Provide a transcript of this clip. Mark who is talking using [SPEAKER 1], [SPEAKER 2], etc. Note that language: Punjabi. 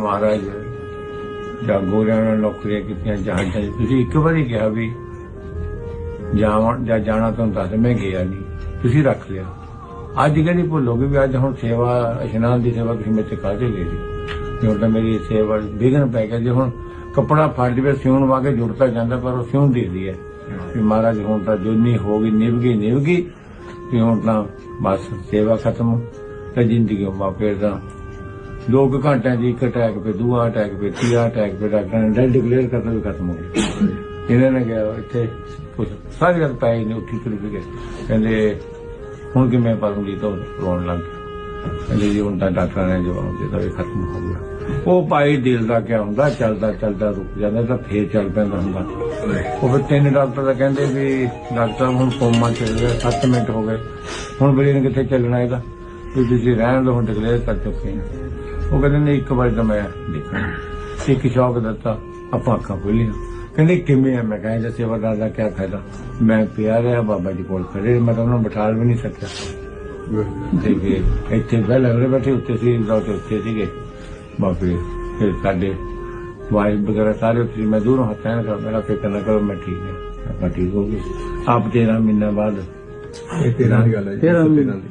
[SPEAKER 1] ਮਹਾਰਾਜ ਜਾਂ ਗੋਰਿਆਂ ਨੇ ਨੌਕਰੀਆਂ ਕੀਤੀਆਂ, ਜਹਾਜ਼ਾਂ 'ਚ ਤੁਸੀਂ ਇੱਕ ਵਾਰੀ ਕਿਹਾ ਵੀ ਜਾਵਾਂ ਜਾਂ ਜਾਣਾ, ਤੁਹਾਨੂੰ ਦੱਸ ਮੈਂ ਗਿਆ ਨਹੀਂ। ਤੁਸੀਂ ਰੱਖ ਲਿਆ। ਅੱਜ ਕਹਿੰਦੀ ਭੁੱਲੋਗੇ ਵੀ ਅੱਜ ਹੁਣ ਸੇਵਾ, ਇਸ਼ਨਾਨ ਦੀ ਸੇਵਾ ਤੁਸੀਂ ਮੇਰੇ ਤੇ ਕਾਹਦੇ ਲਈ ਤੇ ਹੁਣ ਤਾਂ ਮੇਰੀ ਸੇਵਾ ਵਿਘਨ ਪੈ ਗਿਆ, ਜੇ ਹੁਣ ਕੱਪੜਾ ਫੜ ਜਵੇ, ਸਿਉਣ ਵਾਗੇ ਜੁੜਤਾ ਜਾਂਦਾ, ਪਰ ਉਹ ਸਿਉਣ ਦੀ ਹੈ। ਵੀ ਮਹਾਰਾਜ ਹੁਣ ਤਾਂ ਜੁਨੀ ਹੋ ਗਈ, ਨਿਭ ਗਈ ਨਿਭ ਗਈ। ਤੇ ਹੁਣ ਤਾਂ ਬਸ ਸੇਵਾ ਖਤਮ, ਤੇ ਜ਼ਿੰਦਗੀ ਮਾਪੇ ਦਾ ਦੋ ਕੁ ਘੰਟਿਆਂ ਦੀ ਇੱਕ ਅਟੈਕ ਪੇ ਦੂਆ ਅਟੈਕ ਪੇ ਤੀਆ ਅਟੈਕ ਪੇ ਡਾਕਟਰ ਨੇ ਡਿਕਲੇਅਰ ਕਰਤਾ ਵੀ ਖਤਮ ਹੋ ਗਿਆ। ਇਹਨਾਂ ਨੇ ਕਿਹਾ ਇੱਥੇ ਕੁਛ ਸਾਰੀ ਰਾਤ ਪਏ ਨੇ ਉੱਠੀ ਤੁਰ ਗਏ ਕਹਿੰਦੇ, ਹੁਣ ਕਿਵੇਂ ਪਰਮਜੀਤ ਤੋਂ ਰੋਣ ਲੱਗ ਕਹਿੰਦੇ ਜੀ, ਹੁਣ ਤਾਂ ਡਾਕਟਰ ਨੇ ਜਵਾਬ ਦਿੱਤਾ ਵੀ ਖਤਮ ਹੋ ਗਿਆ। ਉਹ ਭਾਈ ਦਿਲ ਦਾ ਕਿਆ ਹੁੰਦਾ, ਚੱਲਦਾ ਚੱਲਦਾ ਰੁਕ ਜਾਂਦਾ, ਤਾਂ ਫੇਰ ਚੱਲ ਪੈਂਦਾ ਹੁੰਦਾ। ਉਹ ਫਿਰ ਤਿੰਨ ਡਾਕਟਰ ਤਾਂ ਕਹਿੰਦੇ ਵੀ ਡਾਕਟਰ ਹੁਣ ਕੋਮਾ ਚੱਲ ਗਿਆ 7 ਮਿੰਟ ਹੋ ਗਏ। ਹੁਣ ਬੜੀ ਕਿੱਥੇ ਚੱਲਣਾ ਇਹਦਾ? ਤੁਸੀਂ ਰਹਿਣ ਦੋ ਹੁਣ ਡਿਕਲੇਅਰ ਕਰ ਚੁੱਕੇ ਉਹ ਕਹਿੰਦੇ ਨੇ ਇੱਕ ਵਾਰ ਤਾਂ ਮੈਂ ਦੇਖਣਾ ਇੱਕ ਸ਼ੌਕ ਦਿੱਤਾ ਆਪਾਂ ਅੱਖਾਂ ਖੋਲੀਆਂ ਕਹਿੰਦੇ ਕਿਵੇਂ ਆ? ਮੈਂ ਕਿਹਾ ਜੇ ਸੇਵਾਦਾਰ ਦਾ ਕੀ ਫਾਇਦਾ? ਮੈਂ ਪਿਆ ਰਿਹਾ ਬਾਬਾ ਜੀ ਕੋਲ ਖੜੇ ਮੈਂ ਤਾਂ ਉਹਨਾਂ ਨੂੰ ਬਿਠਾ ਵੀ ਨਹੀਂ ਸਕਿਆ। ਫਿਰ ਇੱਥੇ ਪਹਿਲਾਂ ਉਹਦੇ ਬੈਠੇ ਉੱਤੇ ਸੀ ਡਾਕਟਰ ਉੱਤੇ ਸੀਗੇ। ਬਾਪਰੇ ਫਿਰ ਸਾਡੇ ਵਾਈਫ ਵਗੈਰਾ ਸਾਰੇ ਉੱਤੇ। ਮੈਂ ਦੂਰੋਂ ਹੱਥਾਂ ਨਾਲ ਮੇਰਾ ਫਿਕਰ ਨਾ ਕਰੋ ਮੈਂ ਠੀਕ ਹਾਂ ਆਪਾਂ ਠੀਕ ਹੋ ਗਏ। ਆਪ ਤੇਰਾ ਮਹੀਨਾ ਬਾਅਦ
[SPEAKER 2] ਇਹ ਤੇਰਾਂ ਦੀ ਗੱਲ ਹੈ ਜੀ
[SPEAKER 1] ਤੇਰਾਂ
[SPEAKER 2] ਤੇਰਾਂ ਦੀ।